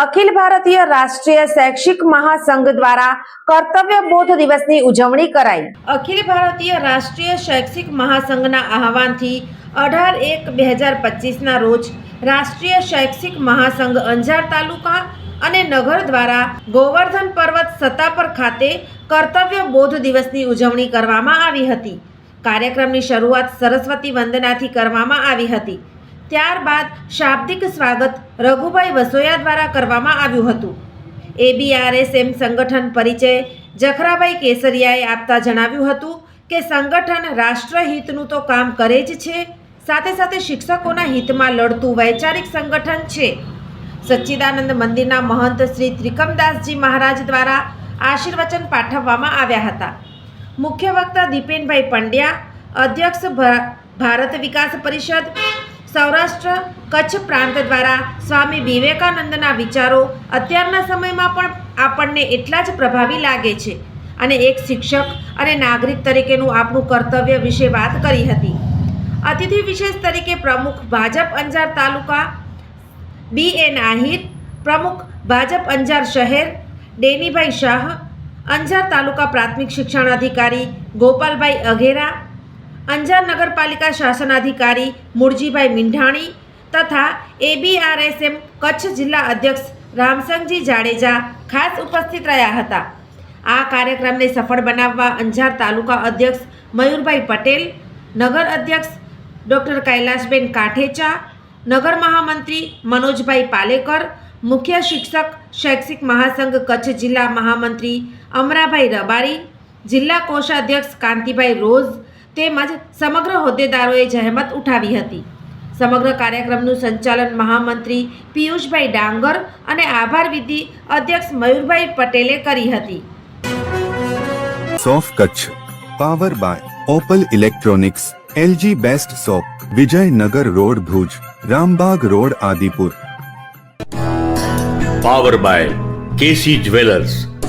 અખિલ ભારતીય રાષ્ટ્રીય શૈક્ષિક મહાસંઘ દ્વારા કર્તવ્ય બોધ દિવસની ઉજવણી કરાઈ. અખિલ ભારતીય રાષ્ટ્રીય શૈક્ષિક મહાસંઘના આહવાનથી અઢાર એક બે હજાર પચીસના રોજ રાષ્ટ્રીય શૈક્ષિક મહાસંઘ અંજાર તાલુકા અને નગર દ્વારા ગોવર્ધન પર્વત સત્તાપર ખાતે કર્તવ્ય બોધ દિવસની ઉજવણી કરવામાં આવી હતી. કાર્યક્રમની શરૂઆત સરસ્વતી વંદનાથી કરવામાં આવી હતી. ત્યારબાદ શાબ્દિક સ્વાગત રઘુભાઈ વસોયા દ્વારા કરવામાં આવ્યું હતું. એબીઆરએસએમ સંગઠન પરિચય જખરાભાઈ કેસરિયાએ આપતા જણાવ્યું હતું કે સંગઠન રાષ્ટ્રહિતનું તો કામ કરે જ છે, સાથે સાથે શિક્ષકોના હિતમાં લડતું વૈચારિક સંગઠન છે. સચ્ચિદાનંદ મંદિરના મહંત શ્રી ત્રિકમદાસજી મહારાજ દ્વારા આશીર્વચન પાઠવવામાં આવ્યા હતા. મુખ્ય વક્તા દીપેનભાઈ પંડ્યા, અધ્યક્ષ ભારત વિકાસ પરિષદ સૌરાષ્ટ્ર કચ્છ પ્રાંત દ્વારા સ્વામી વિવેકાનંદના વિચારો અત્યારના સમયમાં પણ આપણને એટલા જ પ્રભાવી લાગે છે. અને એક શિક્ષક અને નાગરિક તરીકેનું આપણું કર્તવ્ય વિશે વાત કરી હતી. અતિથિ વિશેષ તરીકે પ્રમુખ ભાજપ અંજાર તાલુકા, બી એન આહિર પ્રમુખ ભાજપ અંજાર શહેર, ડેનીભાઈ શાહ, અંજાર તાલુકા પ્રાથમિક શિક્ષણ અધિકારી ગોપાલભાઈ અઘેરા અંજાર નગરપાલિકા શાસનાધિકારી મૂળજીભાઈ મીંઢાણી તથા એબીઆરએસએમ કચ્છ જિલ્લા અધ્યક્ષ રામસંગજી જાડેજા ખાસ ઉપસ્થિત રહ્યા હતા. આ કાર્યક્રમને સફળ બનાવવા અંજાર તાલુકા અધ્યક્ષ મયુરભાઈ પટેલ, નગર અધ્યક્ષ ડૉક્ટર કૈલાસબેન કાઠેચા, નગર મહામંત્રી મનોજભાઈ પાલેકર, મુખ્ય શિક્ષક શૈક્ષિક મહાસંઘ કચ્છ જિલ્લા મહામંત્રી અમરાભાઈ રબારી, જિલ્લા કોષાધ્યક્ષ કાંતિભાઈ રોઝ તેમજ સમગ્ર હોદ્દેદારોએ જહેમત ઉઠાવી હતી. સમગ્ર કાર્યક્રમનું સંચાલન મહામંત્રી પિયુષભાઈ ડાંગર અને આભાર વિધિ અધ્યક્ષ મયુરભાઈ પટેલે કરી હતી. સોફ Kutch power by Opal electronics LG best shop Vijaynagar road Bhuj Rambag road Adipur. Power by KC jewellers.